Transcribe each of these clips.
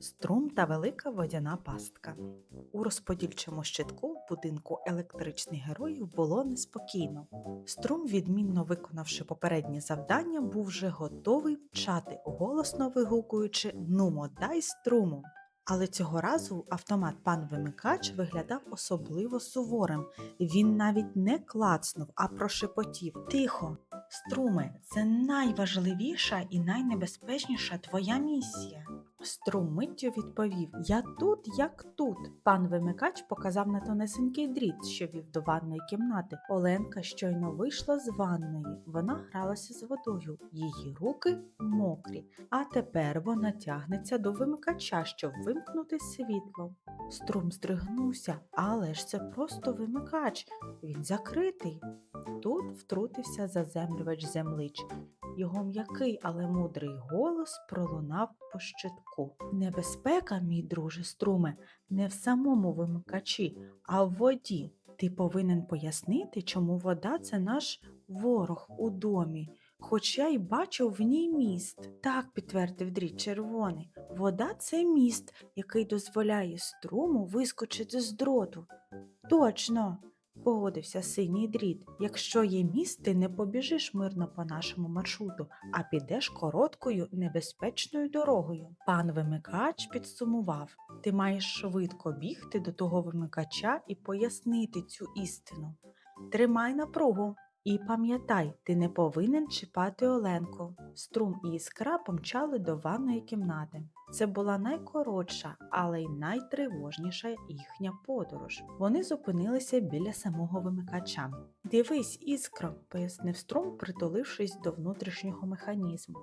Струм та велика водяна пастка. У розподільчому щитку будинку електричних героїв було неспокійно. Струм, відмінно виконавши попереднє завдання, був вже готовий мчати, голосно вигукуючи Нумо, дай струму. Але цього разу автомат пан Вимикач виглядав особливо суворим. Він навіть не клацнув, а прошепотів Тихо, струме, це найважливіша і найнебезпечніша твоя місія. Струм миттю відповів Я тут, як тут. Пан вимикач показав на тонесенький дріт, що вів до ванної кімнати. Оленка щойно вийшла з ванної. Вона гралася з водою. Її руки мокрі. А тепер вона тягнеться до вимикача, щоб вимкнути світло. Струм здригнувся, але ж це просто вимикач. Він закритий. Тут втрутився заземлювач землич. Його м'який, але мудрий голос пролунав по щитку. Небезпека, мій друже струме, не в самому вимикачі, а в воді. Ти повинен пояснити, чому вода це наш ворог у домі. Хоч я й бачив в ній міст. Так підтвердив дріт червоний. Вода це міст, який дозволяє струму вискочити з дроту. Точно, погодився синій дріт. Якщо є міст, ти не побіжиш мирно по нашому маршруту, а підеш короткою небезпечною дорогою. Пан вимикач підсумував: ти маєш швидко бігти до того вимикача і пояснити цю істину. Тримай напругу. І пам'ятай, ти не повинен чіпати Оленку. Струм і іскра помчали до ванної кімнати. Це була найкоротша, але й найтривожніша їхня подорож. Вони зупинилися біля самого вимикача. Дивись, іскро, пояснив струм, притулившись до внутрішнього механізму.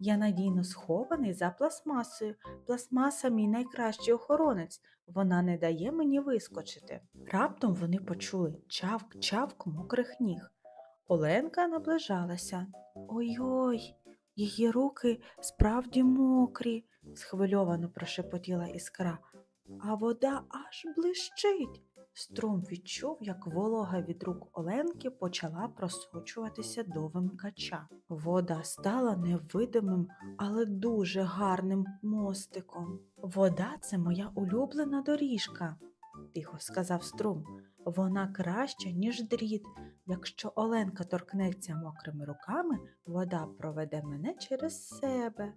Я надійно схований за пластмасою. Пластмаса мій найкращий охоронець. Вона не дає мені вискочити. Раптом вони почули чавк-чавк мокрих ніг. Оленка наближалася. Ой-ой, її руки справді мокрі, схвильовано прошепотіла іскра. А вода аж блищить. Струм відчув, як волога від рук Оленки почала просочуватися до вимикача. Вода стала невидимим, але дуже гарним мостиком. Вода це моя улюблена доріжка, тихо сказав струм. Вона краща, ніж дріт. Якщо Оленка торкнеться мокрими руками, вода проведе мене через себе,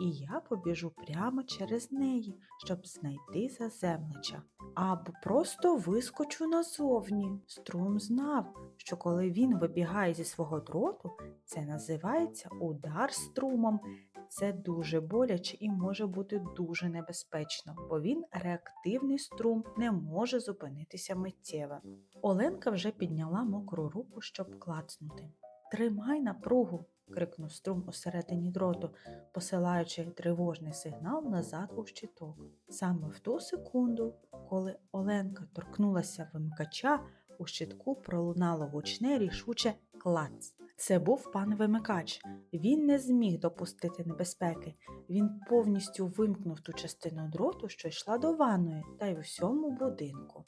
і я побіжу прямо через неї, щоб знайти заземлича. Або просто вискочу назовні. Струм знав, що коли він вибігає зі свого дроту, це називається удар струмом. Це дуже боляче і може бути дуже небезпечно, бо він реактивний струм не може зупинитися миттєво. Оленка вже підняла мокру руку, щоб клацнути. Тримай напругу, крикнув струм усередині дроту, посилаючи тривожний сигнал назад у щиток. Саме в ту секунду, коли Оленка торкнулася вимикача, у щитку пролунало гучне рішуче клац. Це був пан вимикач. Він не зміг допустити небезпеки. Він повністю вимкнув ту частину дроту, що йшла до ванної, та й у всьому будинку.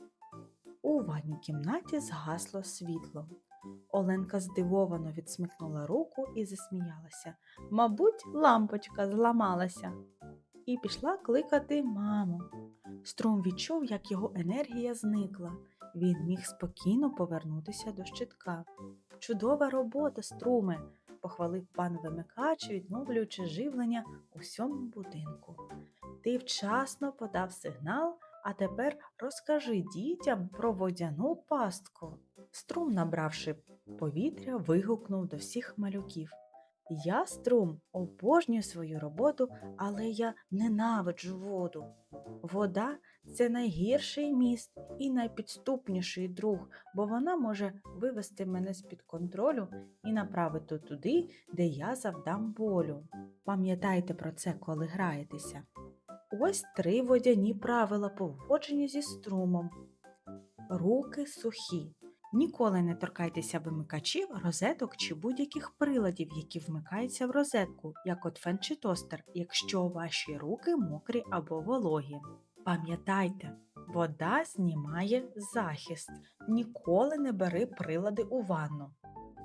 У ванній кімнаті згасло світло. Оленка здивовано відсмикнула руку і засміялася. Мабуть, лампочка зламалася. І пішла кликати маму. Струм відчув, як його енергія зникла. Він міг спокійно повернутися до щитка. Чудова робота, струме, похвалив пан вимикач, відновлюючи живлення у всьому будинку. Ти вчасно подав сигнал, а тепер розкажи дітям про водяну пастку. Струм, набравши повітря, вигукнув до всіх малюків. Я, струм, обожнюю свою роботу, але я ненавиджу воду. Вода це найгірший міст і найпідступніший друг, бо вона може вивести мене з-під контролю і направити туди, де я завдам болю. Пам'ятайте про це, коли граєтеся. Ось три водяні правила поводження зі струмом. Руки сухі. Ніколи не торкайтеся вимикачів, розеток чи будь-яких приладів, які вмикаються в розетку, як от фен чи тостер, якщо ваші руки мокрі або вологі. Пам'ятайте, вода знімає захист. Ніколи не бери прилади у ванну.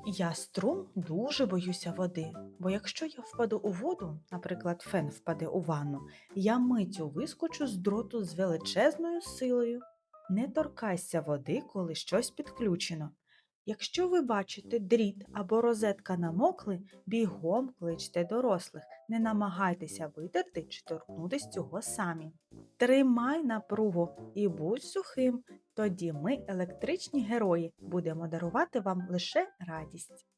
Я струм дуже боюся води, бо якщо я впаду у воду, наприклад, фен впаде у ванну, я миттю вискочу з дроту з величезною силою. Не торкайся води, коли щось підключено. Якщо ви бачите дріт або розетка намокли, бігом кличте дорослих, не намагайтеся витерти чи торкнутися цього самі. Тримай напругу і будь сухим, тоді ми, електричні герої, будемо дарувати вам лише радість.